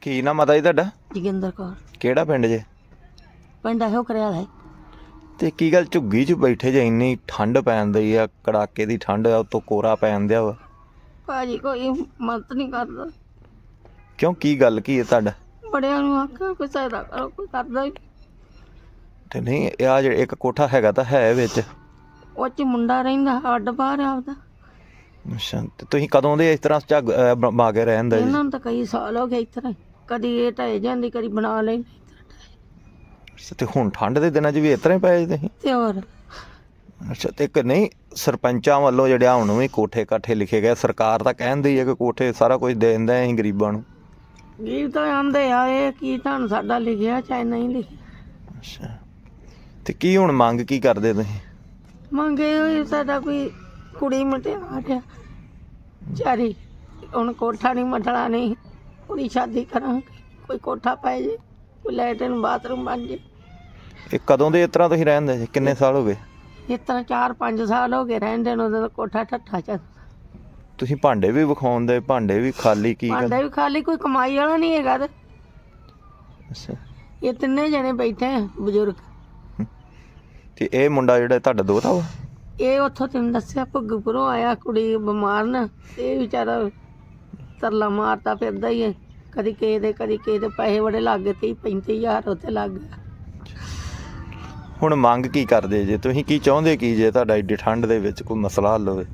ਕੀ ਨਾ ਮਤਾ ਜੀ ਤੁਹਾਡਾ? ਜੋਗਿੰਦਰ ਕੌਰ। ਕਿਹੜਾ ਪਿੰਡ ਜੇ? ਪਿੰਡ ਇਹੋ ਕਰਿਆ ਹੈ। ਤੇ ਕੀ ਗੱਲ ਝੁੱਗੀ 'ਚ ਬੈਠੇ ਜੇ ਇੰਨੀ ਠੰਡ ਪੈਣ ਦਈ ਆ ਕੜਾਕੇ ਦੀ ਠੰਡ ਆ ਉਤੋਂ ਕੋਰਾ ਪੈਣ ਦਿਆ ਵਾ। ਭਾਜੀ ਕੋਈ ਮਦਦ ਨਹੀਂ ਕਰਦਾ। ਕਿਉਂ ਕੀ ਗੱਲ ਕੀ ਹੈ ਤੁਹਾਡਾ? ਬੜਿਆਂ ਨੂੰ ਆਖਿਆ ਕੋਈ ਸਹਾਇਤਾ ਕਰੋ ਕੋਈ ਕਰਦਾ ਹੀ ਨਹੀਂ। ਤੇ ਨਹੀਂ ਇਹ ਆ ਜਿਹੜਾ ਇੱਕ ਕੋਠਾ ਹੈਗਾ ਤਾਂ ਹੈ ਵਿੱਚ। ਉਹ ਚ ਮੁੰਡਾ ਰਹਿੰਦਾ ਅੱਡ ਬਾਹਰ ਆਪਦਾ। ਅੱਛਾ ਤੇ ਤੁਸੀਂ ਕਦੋਂ ਦੇ ਇਸ ਤਰ੍ਹਾਂ ਝੱਗ ਅਹ, ਬ- ਬਾ ਕੇ ਰਹਿੰਦੇ ਜੀ? ਇਹਨਾਂ ਨੂੰ ਤਾਂ ਕਈ ਸਾਲ ਹੋ ਗਏ ਇਸ ਤਰ੍ਹਾਂ ਹੀ। ਕਦੀ ਇਹ ਢਹਿ ਜਾਂਦੀ ਕਦੀ ਬਣਾ ਲੈਂਦੀ ਅੱਛਾ, ਤੇ ਹੁਣ ਠੰਡ ਦੇ ਦਿਨਾਂ 'ਚ ਵੀ ਇਸ ਤਰ੍ਹਾਂ ਹੀ ਪਏ ਤੁਸੀਂ ਤੇ ਹੋਰ? ਅੱਛਾ ਤੇ ਇੱਕ ਨਹੀਂ ਸਰਪੰਚਾਂ ਵੱਲੋਂ ਜਿਹੜਿਆ ਹੁਣ ਵੀ ਕੋਠੇ ਕਾਠੇ ਲਿਖੇ ਗਏ ਸਰਕਾਰ ਤਾਂ ਕਹਿੰਦੀ ਹੈ ਕਿ ਕੋਠੇ ਸਾਰਾ ਕੁਝ ਦੇ ਦਿੰਦਾ ਹੈ ਅਸੀਂ ਗਰੀਬਾਂ ਨੂੰ। ਗੀਤ ਤਾਂ ਆਂਦੇ ਆ ਇਹ ਕੀ ਤੁਹਾਨੂੰ ਸਾਡਾ ਲਿਖਿਆ ਚਾਹੇ ਨਹੀਂ ਲਿਖਿਆ। ਅੱਛਾ ਤੇ ਕੀ ਹੁਣ ਮੰਗ ਕੀ ਕਰਦੇ ਤੁਸੀਂ? ਮੰਗੇ ਹੋਏ ਸਾਡਾ ਕੋਈ ਕੁੜੀ ਮਟਿਆਰ ਆ ਚਾਰੀ ਹੁਣ ਕੋਠਾ ਨਹੀਂ ਮਟਲਾ ਨਹੀਂ। ਕੁੜੀ ਸ਼ਾਦੀ ਕਰਾਂਗੇ ਕੋਈ ਕੋਠਾ ਪੈ ਜੇ ਕੋਈ ਲੈਟਰਨ ਬਾਥਰੂਮ ਬਣ ਜੇ। ਇਹ ਕਦੋਂ ਦੇ ਇਸ ਤਰ੍ਹਾਂ ਤੁਸੀਂ ਰਹਿੰਦੇ ਜੀ ਕਿੰਨੇ ਸਾਲ ਹੋ ਗਏ? ਇਸ ਤਰ੍ਹਾਂ 4-5 ਸਾਲ ਹੋ ਗਏ ਰਹਿੰਦੇ ਨੂੰ ਉਹਦਾ ਕੋਠਾ ਠੱਠਾ ਚ ਤੁਸੀਂ ਭਾਂਡੇ ਵੀ ਵਿਖਾਉਂਦੇ ਭਾਂਡੇ ਵੀ ਖਾਲੀ ਕੀ ਗੱਲ? ਭਾਂਡਾ ਵੀ ਖਾਲੀ ਕੋਈ ਕਮਾਈ ਵਾਲਾ ਨਹੀਂ ਹੈਗਾ ਤੇ। ਅੱਛਾ। ਇਹ ਤਿੰਨੇ ਜਣੇ ਬੈਠੇ ਆ ਬਜ਼ੁਰਗ। ਤੇ ਇਹ ਮੁੰਡਾ ਜਿਹੜਾ ਤੁਹਾਡਾ ਦੋਤਾ ਵਾ? ਇਹ ਉੱਥੋਂ ਤੈਨੂੰ ਦੱਸਿਆ ਭੁੱਗਪੁਰੋਂ ਆਇਆ ਕੁੜੀ ਬਿਮਾਰ ਨਾ ਤੇ ਇਹ ਵਿਚਾਰਾ ਤਰਲਾ ਮਾਰਦਾ ਫਿਰਦਾ ਹੀ ਹੈ ਕਦੀ ਕਿਸੇ ਦੇ ਕਦੀ ਕਿਸੇ ਦੇ ਪੈਸੇ ਬੜੇ ਲੱਗ ਗਏ 30 35000 ਉੱਥੇ ਲੱਗ ਗਿਆ। ਹੁਣ ਮੰਗ ਕੀ ਕਰਦੇ ਜੇ? ਤੁਸੀਂ ਕੀ ਚਾਹੁੰਦੇ ਕੀ ਜੇ ਤੁਹਾਡਾ ਏਡੀ ਠੰਡ ਦੇ ਵਿੱਚ ਕੋਈ ਮਸਲਾ ਹੱਲ ਹੋਵੇ?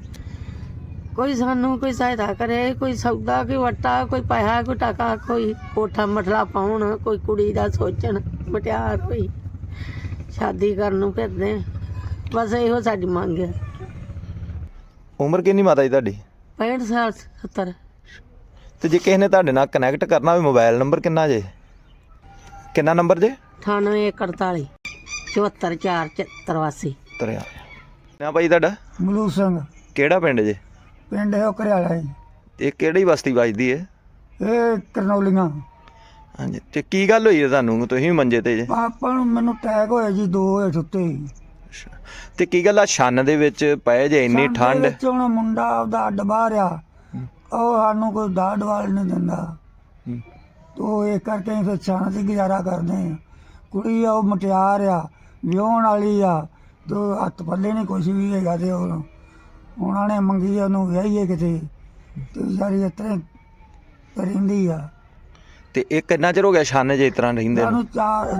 ਕੋਈ ਸਾਨੂੰ ਕੋਈ ਸਹਾਇਤਾ ਕਰੇ ਕੋਈ ਸੌਦਾ ਕੋਈ ਵਟਾ ਕੋਈ ਪੈਸਾ ਕੋਈ ਟਕਾ ਕੋਈ ਕੋਠਾ ਮਠਲਾ ਪਾਉਣ ਕੋਈ ਕੁੜੀ ਦਾ ਸੋਚਣ ਮਟਿਆਰ ਹੋਈ ਸ਼ਾਦੀ ਕਰਨ ਨੂੰ ਫਿਰਦੇ। ਬਸ ਇਹੋ ਸਾਡੀ ਮੰਗ ਹੈ। ਉਮਰ ਕਿੰਨੀ ਮਾਤਾ ਜੀ ਤੁਹਾਡੀ? 65 ਸਾਲ 70 ਤੇ ਜੇ ਕਿਸੇ ਨੇ ਤੁਹਾਡੇ ਨਾਲ ਕਨੈਕਟ ਕਰਨਾ ਹੋਵੇ ਮੋਬਾਈਲ ਨੰਬਰ ਕਿੰਨਾ ਜੇ? ਕਿੰਨਾ ਨੰਬਰ ਜੇ? 98 48 74 4 83 ਤਰਿਆ। ਨਾ ਭਾਈ ਤੁਹਾਡਾ? ਮਲੂ ਸਿੰਘ। ਕਿਹੜਾ ਪਿੰਡ ਜੇ? ਪਿੰਡ ਹੈ ਘਰਿਆਲਾ ਜੀ। ਇਹ ਕਿਹੜੀ ਬਸਤੀ ਵੱਜਦੀ ਹੈ ਇਹ ਕਰਨੌਲੀਆਂ। ਹਾਂਜੀ ਤੇ ਕੀ ਗੱਲ ਹੋਈ ਹੈ ਤੁਹਾਨੂੰ? ਤੁਸੀਂ ਵੀ ਮੰਜੇ ਤੇ ਜੇ। ਪਾਪਾ ਨੂੰ ਮੈਨੂੰ ਅਟੈਕ ਹੋਇਆ ਜੀ ਦੋ ਹੋਏ ਸੁੱਤੇ ਹੀ। ਤੇ ਕੀ ਗੱਲ ਆ ਛੰਨ ਦੇ ਵਿੱਚ ਪਏ ਜੇ ਇੰਨੀ ਸਾਡੇ ਠੰਡ? ਵਿੱਚ ਮੁੰਡਾ ਆਪਦਾ ਅੱਡ ਬਾਹਰ ਆ। ਉਹ ਸਾਨੂੰ ਕੋਈ ਦਾੜ ਵਾਲ ਨਹੀਂ ਦਿੰਦਾ। ਹੂੰ। ਤੋ ਇਹ ਕਰਕੇ ਅਸੀਂ ਫਿਰ ਛਾਂ ਤੇ ਗੁਜ਼ਾਰਾ ਕਰਦੇ ਆ ਕੁੜੀ ਆ ਉਹ ਮਟਿਆਰ ਆ ਵਿਆਹਣ ਵਾਲੀ ਆ ਤੋ ਹੱਥ ਪੱਲੇ ਨਹੀਂ ਕੁਝ ਵੀ ਹੈਗਾ ਤੇ ਉਹ ਉਹਨਾਂ ਨੇ ਮੰਗੀ ਆ ਉਹਨੂੰ ਵਿਆਹੀਏ ਕਿਤੇ। ਤੇ ਵਿਚਾਰੀ ਇਤਰੇ ਰਹਿੰਦੀ ਆ। ਤੇ ਇਹ ਕਿੰਨਾ ਚਿਰ ਹੋ ਗਿਆ ਛੰਨ ਜੇ ਇਸ ਤਰ੍ਹਾਂ ਰਹਿੰਦੇ ਨੂੰ? ਸਾਨੂੰ ਚਾਰ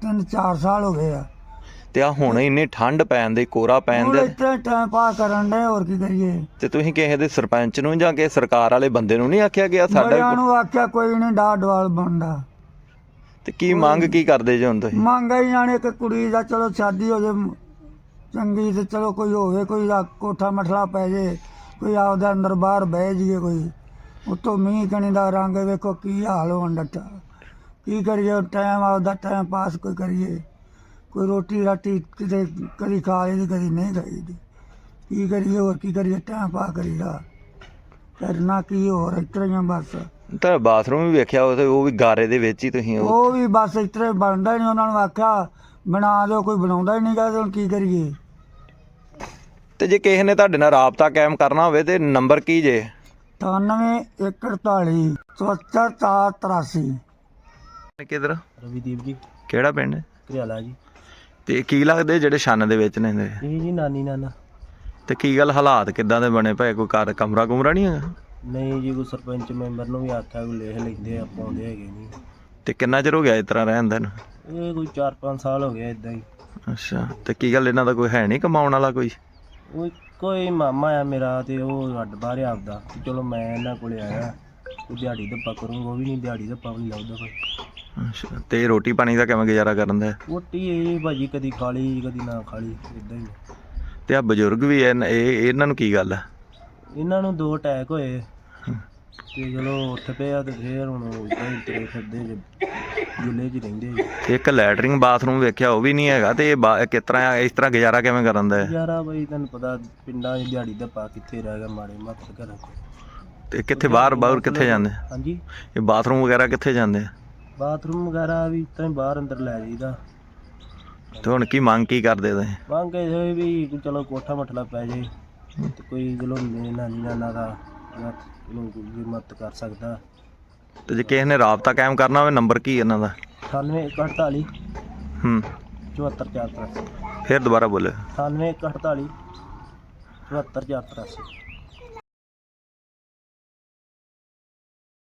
ਤਿੰਨ ਚਾਰ ਸਾਲ ਹੋ ਗਏ ਆ। ਤੇ ਆ ਹੁਣ ਇੰਨੀ ਠੰਡ ਪੈਣ ਦੀ ਕੋਰਾ ਪੈਣ ਹੁਣ ਦੇ। ਇੱਥੇ ਟਾਈਮ ਪਾਸ ਕਰਨ ਦੇ ਹੋਰ ਕੀ ਕਰੀਏ? ਤੇ ਤੁਸੀਂ ਕਿਸੇ ਦੇ ਸਰਪੰਚ ਨੂੰ ਜਾਂ ਕਿਸੇ ਸਰਕਾਰ ਵਾਲੇ ਬੰਦੇ ਨੂੰ ਨਹੀਂ ਆਖਿਆ ਗਿਆ ਸਾਡਾ ਬੜਿਆਂ ਨੂੰ ਆਖਿਆ ਕੋਈ ਨਹੀਂ ਡਾਡ ਵਾਲ ਬਣਦਾ। ਤੇ ਕੀ ਮੰਗ ਕੀ ਕਰਦੇ ਜੇ ਹੁਣ ਤੁਸੀਂ? ਮੰਗਾ ਹੀ ਜਾਣੇ ਕਿ ਕੁੜੀ ਦਾ ਚਲੋ ਸ਼ਾਦੀ ਹੋ ਜੇ ਚੰਗੀ ਤੇ ਚਲੋ ਕੋਈ ਹੋਵੇ ਕੋਈ ਦਾ ਕੋਠਾ ਮਠਲਾ ਪੈ ਜੇ ਕੋਈ ਆਪਦਾ ਅੰਦਰ ਬਾਹਰ ਬਹਿ ਜੀਏ ਕੋਈ। ਉਤੋਂ ਮੀਂਹ ਕਣੀ ਦਾ ਰੰਗ ਵੇਖੋ ਕੀ ਹਾਲ ਹੋਣ ਡੱਟਾ ਕੀ ਕਰੀਏ ਟਾਈਮ ਆਪਦਾ ਟਾਈਮ ਪਾਸ ਕੋਈ ਕਰੀਏ। ਕੋਈ ਰੋਟੀ ਰਾਟੀ ਕਿਤੇ ਕਦੀ ਖਾ ਲਈ ਕਦੀ ਨਹੀਂ ਖਾਈ ਦੀ। ਕੀ ਕਰੀਏ ਹੋਰ ਕੀ ਕਰੀਏ ਟਾਈਮ ਪਾ ਕਰੀਦਾ। ਕਰਨਾ ਕੀ ਹੋਰ ਇਸ ਤਰ੍ਹਾਂ ਹੀ ਆ ਬਸ। ਤਾਂ ਬਾਥਰੂਮ ਵੀ ਵੇਖਿਆ ਉਹ ਤੇ ਉਹ ਵੀ ਗਾਰੇ ਦੇ ਵਿੱਚ ਹੀ ਤੁਸੀਂ ਉਹ ਉਹ ਵੀ ਬਸ ਹੀ ਬਣਦਾ ਹੀ ਨਹੀਂ ਉਹਨਾਂ ਨੂੰ ਆਖਿਆ ਬਣਾ ਦਿਓ ਕੋਈ ਬਣਾਉਂਦਾ ਹੀ ਨਹੀਂ ਗਾ ਤੇ ਹੁਣ ਕੀ ਕਰੀਏ? ਤੇ ਜੇ ਕਿਸੇ ਨੇ ਤੁਹਾਡੇ ਨਾਲ ਰਾਬਤਾ ਕਾਇਮ ਕਰਨਾ ਹੋਵੇ ਤੇ ਨੰਬਰ ਕੀ ਜੇ? 98 148 7483 ਕਿਧਰ? ਰਵੀਦੀਪ ਜੀ। ਕਿਹੜਾ ਪਿੰਡ? ਹੈ? ਘਰਿਆਲਾ ਜੀ। ਤੇ ਕੀ ਲੱਗਦੇ ਜਿਹੜੇ ਛੰਨ ਦੇ ਵਿੱਚ ਨੇ ਇਹਦੇ? ਇਹ ਜੀ ਨਾਨੀ ਨਾਨਾ। ਤੇ ਕੀ ਗੱਲ ਹਾਲਾਤ ਕਿੱਦਾਂ ਦੇ ਬਣੇ ਪਏ ਕੋਈ ਘਰ ਕਮਰਾ ਕੁਮਰਾ ਨਹੀਂ ਹੈਗਾ? ਨਹੀਂ ਜੀ ਕੋਈ ਸਰਪੰਚ ਮੈਂਬਰ ਨੂੰ ਵੀ ਆਖਿਆ ਕੋਈ ਲਿਖ ਲੈਂਦੇ ਆ ਪਾਉਂਦੇ ਹੈਗੇ ਨਹੀਂ। ਤੇ ਕਿੰਨਾ ਚਿਰ ਹੋ ਗਿਆ ਇਸ ਤਰ੍ਹਾਂ ਰਹਿੰਦੇ ਨੂੰ ਇਹ ਕੋਈ 4-5 ਸਾਲ ਹੋ ਗਏ ਇਦਾਂ ਹੀ। ਅੱਛਾ ਤੇ ਕੀ ਗੱਲ ਇਹਨਾਂ ਦਾ ਕੋਈ ਹੈ ਨਹੀਂ ਕਮਾਉਣ ਵਾਲਾ ਕੋਈ? ਉਹ ਕੋਈ ਮਾਮਾ ਆ ਮੇਰਾ ਤੇ ਉਹ ਅੱਡ ਬਾਹਰ ਆਪਦਾ। ਤੇ ਚਲੋ ਮੈਂ ਇਹਨਾਂ ਕੋਲੇ ਆਇਆ ਦਿਹਾੜੀ ਧੱਪਾ ਕਰੂੰਗਾ ਉਹ ਵੀ ਨਹੀਂ ਦਿਹਾੜੀ ਧੱਪਾ ਵੀ ਨਹੀਂ ਲਾਉਂਦਾ ਕੋਈ। ਅੱਛਾ। ਤੇ ਰੋਟੀ ਪਾਣੀ ਦਾ ਕਿਵੇਂ ਗੁਜ਼ਾਰਾ ਕਰਨ ਦਾ? ਰੋਟੀ ਇਹ ਭਾਜੀ ਕਦੀ ਖਾ ਲਈ ਕਦੀ ਨਾ ਖਾ ਲਈ ਇਦਾਂ ਹੀ। ਤੇ ਆ ਬਜ਼ੁਰਗ ਵੀ ਐ ਇਹ ਇਹਨਾਂ ਨੂੰ ਕੀ ਗੱਲ ਆ? ਇਹਨਾਂ ਨੂੰ ਦੋ ਅਟੈਕ ਹੋਏ। ਤੇ ਚਲੋ ਉੱਠ ਪਏ ਆ ਤੇ ਫੇਰ ਹੁਣ ਇਦਾਂ ਹੀ ਤੁਰੇ ਫਿਰਦੇ ਜੇ ਜੁਲੇ 'ਚ ਰਹਿੰਦੇ ਜੀ। ਇੱਕ ਲੈਟਰਿੰਗ ਬਾਥਰੂਮ ਵੇਖਿਆ ਉਹ ਵੀ ਨਹੀਂ ਹੈਗਾ। ਤੇ ਇਹ ਬਾ- ਕਿਸ ਤਰ੍ਹਾਂ ਇਸ ਤਰ੍ਹਾਂ ਗੁਜ਼ਾਰਾ ਕਿਵੇਂ ਕਰਨ ਦਾ? ਯਾਰਾ ਬਈ ਤੈਨੂੰ ਪਤਾ ਪਿੰਡਾਂ 'ਚ ਦਿਹਾੜੀ ਧੱਪਾ ਕਿੱਥੇ ਰਹਿ ਗਿਆ ਮਾੜੇ ਮੱਤ ਘਰਾਂ 'ਚ। ਤੇ ਕਿੱਥੇ ਬਾਹਰ ਬਾਹਰ ਕਿੱਥੇ ਜਾਂਦੇ? ਹਾਂਜੀ। ਇਹ ਬਾਥਰੂਮ ਵਗੈਰਾ ਕਿੱਥੇ ਜਾਂਦੇ? ਆ ਬਾਥਰੂਮ ਵਗੈਰਾ ਵੀ ਤਾਂ ਬਾਹਰ ਅੰਦਰ ਲੈ ਜਾਈਦਾ। ਤੇ ਹੁਣ ਕੀ ਮੰਗ ਕੀ ਕਰਦੇ ਤੁਸੀਂ? ਮੰਗ ਹੋਈ ਵੀ ਚਲੋ ਕੋਠਾ ਮਠਲਾ ਪੈ ਜੇ ਤੇ ਕੋਈ ਚਲੋ ਮੇਰੇ ਨਾਨੀ ਨਾਨਾ ਦਾ ਜਾਂ ਕੋਈ ਮਦਦ ਕਰ ਸਕਦਾ। ਤੇ ਜੇ ਕਿਸੇ ਨੇ ਰਾਬਤਾ ਕਾਇਮ ਕਰਨਾ ਹੋਵੇ ਨੰਬਰ ਕੀ ਇਹਨਾਂ ਦਾ? 98 ਹੂੰ। 74 ਫਿਰ ਦੁਬਾਰਾ ਬੋਲੇ 98 48 74 84